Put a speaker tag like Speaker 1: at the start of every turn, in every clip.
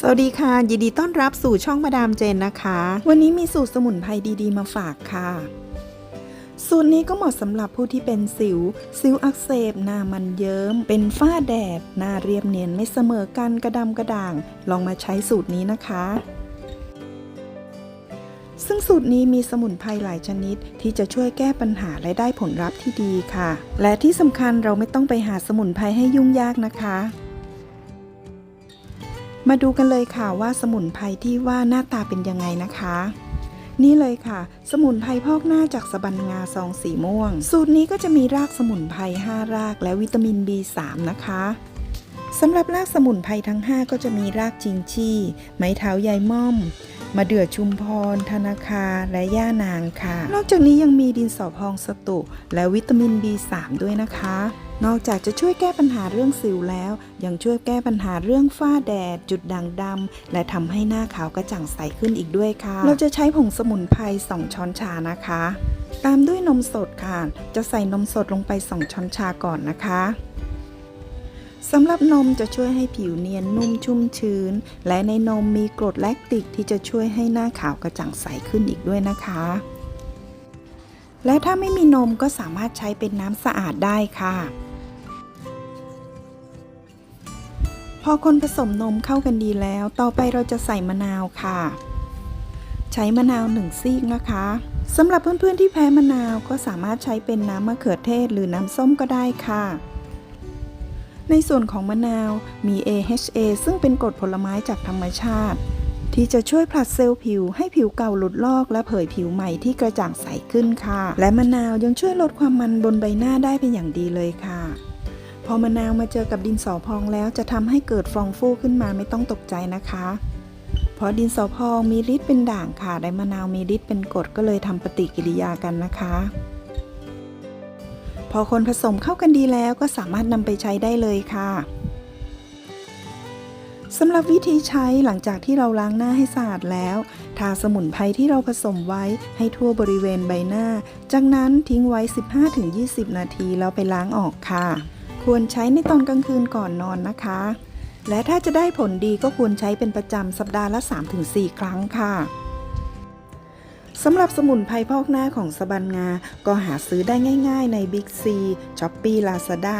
Speaker 1: สวัสดีค่ะ ยินดีต้อนรับสู่ช่องมาดามเจนนะคะ วันนี้มีสูตรสมุนไพรดีๆ มาฝากค่ะ สูตรนี้ก็เหมาะสำหรับผู้ที่เป็นสิว สิวอักเสบ หน้ามันเยิ้ม เป็นฝ้าแดด หน้าเรียบเนียนไม่เสมอกันกระดำกระด่าง ลองมาใช้สูตรนี้นะคะ ซึ่งสูตรนี้มีสมุนไพรหลายชนิด ที่จะช่วยแก้ปัญหาและได้ผลลัพธ์ที่ดีค่ะ และที่สำคัญเราไม่ต้องไปหาสมุนไพรให้ยุ่งยากนะคะ มาดูกันเลยค่ะว่าสมุนไพรที่ว่าหน้าตาเป็นยังไงนะคะ นี่เลยค่ะ สมุนไพรพอกหน้าจากสะบันงาซองสีม่วง สูตรนี้ก็จะมีรากสมุนไพร5รากและวิตามิน B3 นะคะสำหรับรากสมุนไพรทั้ง 5 ก็จะมีรากจิงชี่ ไม้เท้าใยม่อมมะเดื่อชุมพร ธนาคา และย่านางค่ะ นอกจากนี้ยังมีดินสอพองสตุ และวิตามิน B3 ด้วยนะคะ นอกจากจะช่วยแก้ปัญหาเรื่องสิวแล้ว ยังช่วยแก้ปัญหาเรื่องฝ้าแดด จุดด่างดำและทำให้หน้าขาวกระจ่างใสขึ้นอีกด้วยค่ะ เราจะใช้ผงสมุนไพร2ช้อนชานะคะ ตามด้วยนมสดค่ะ จะใส่นมสดลงไป 2 ช้อนชาก่อนนะคะสำหรับนมจะช่วยให้ผิวเนียนนุ่มชุ่มชื้น และในนมมีกรดแลคติกที่จะช่วยให้หน้าขาวกระจ่างใสขึ้นอีกด้วยนะคะ และถ้าไม่มีนมก็สามารถใช้เป็นน้ำสะอาดได้ค่ะ อคนผสมนมเข้ากันดีแล้ว ต่อไปเราจะใส่มะนาวค่ะ ใช้มะนาวหนึ่งซีกนะคะสำหรับเพื่อนๆที่แพ้มะนาวก็สามารถใช้เป็นน้ำมะเขือเทศหรือน้ำส้มก็ได้ค่ะ ในส่วนของมะนาวมี AHA ซึ่งเป็นกรดผลไม้จากธรรมชาติ ที่จะช่วยผลัดเซลล์ผิวให้ผิวเก่าหลุดลอก และเผยผิวใหม่ที่กระจ่างใสขึ้นค่ะ และมะนาวยังช่วยลดความมันบนใบหน้าได้เป็นอย่างดีเลยค่ะ พอมะนาวมาเจอกับดินสอพองแล้วจะทำให้เกิดฟองฟูขึ้นมาไม่ต้องตกใจนะคะ เพราะดินสอพองมีฤทธิ์เป็นด่างค่ะและมะนาวมีฤทธิ์เป็นกรดก็เลยทำปฏิกิริยากันนะคะ พอคนผสมเข้ากันดีแล้วก็สามารถนำไปใช้ได้เลยค่ะสำหรับวิธีใช้หลังจากที่เราล้างหน้าให้สะอาดแล้ว ทาสมุนไพรที่เราผสมไว้ให้ทั่วบริเวณใบหน้า จากนั้นทิ้งไว้ 15-20 นาทีแล้วไปล้างออกค่ะ ควรใช้ในตอนกลางคืนก่อนนอนนะคะ และถ้าจะได้ผลดีก็ควรใช้เป็นประจำสัปดาห์ละ 3-4 ครั้งค่ะสำหรับสมุนไพรพอกหน้าของสบันงา ก็หาซื้อได้ง่าย ๆ ใน Big C, s h o p e e Lazada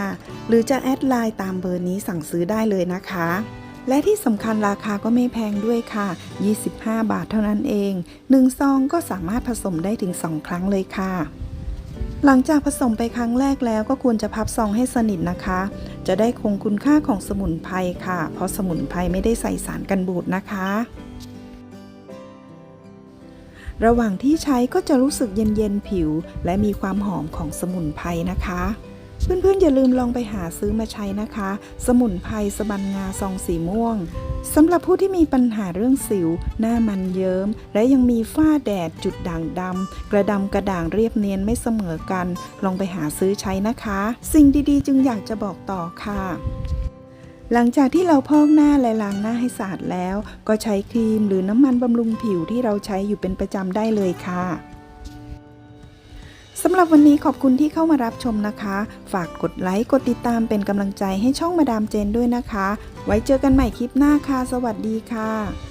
Speaker 1: หรือจะแอดไลน์ตามเบอร์นี้สั่งซื้อได้เลยนะคะ และที่สำคัญราคาก็ไม่แพงด้วยค่ะ 25 บาทเท่านั้นเอง 1 ซองก็สามารถผสมได้ถึง 2 ครั้งเลยค่ะ หลังจากผสมไปครั้งแรกแล้วก็ควรจะพับซองให้สนิทนะคะ จะได้คงคุณค่าของสมุนไพรค่ะ เพราะสมุนไพรไม่ได้ใส่สารกันบูดนะคะ ระหว่างที่ใช้ก็จะรู้สึกเย็นๆผิว และมีความหอมของสมุนไพรนะคะ เพื่อนๆอย่าลืมลองไปหาซื้อมาใช้นะคะ สมุนไพรสบันงาซองสีม่วงสำหรับผู้ที่มีปัญหาเรื่องสิว หน้ามันเยิ้ม และยังมีฝ้าแดดจุดด่างดำกระดำกระด่างเรียบเนียนไม่เสมอกัน ลองไปหาซื้อใช้นะคะ สิ่งดีๆ จึงอยากจะบอกต่อค่ะหลังจากที่เราพอกหน้าและล้างหน้าให้สะอาดแล้ว ก็ใช้ครีมหรือน้ำมันบำรุงผิวที่เราใช้อยู่เป็นประจำได้เลยค่ะ สำหรับวันนี้ขอบคุณที่เข้ามารับชมนะคะ ฝากกดไลค์ กดติดตามเป็นกำลังใจให้ช่องมาดามเจนด้วยนะคะ ไว้เจอกันใหม่คลิปหน้าค่ะ สวัสดีค่ะ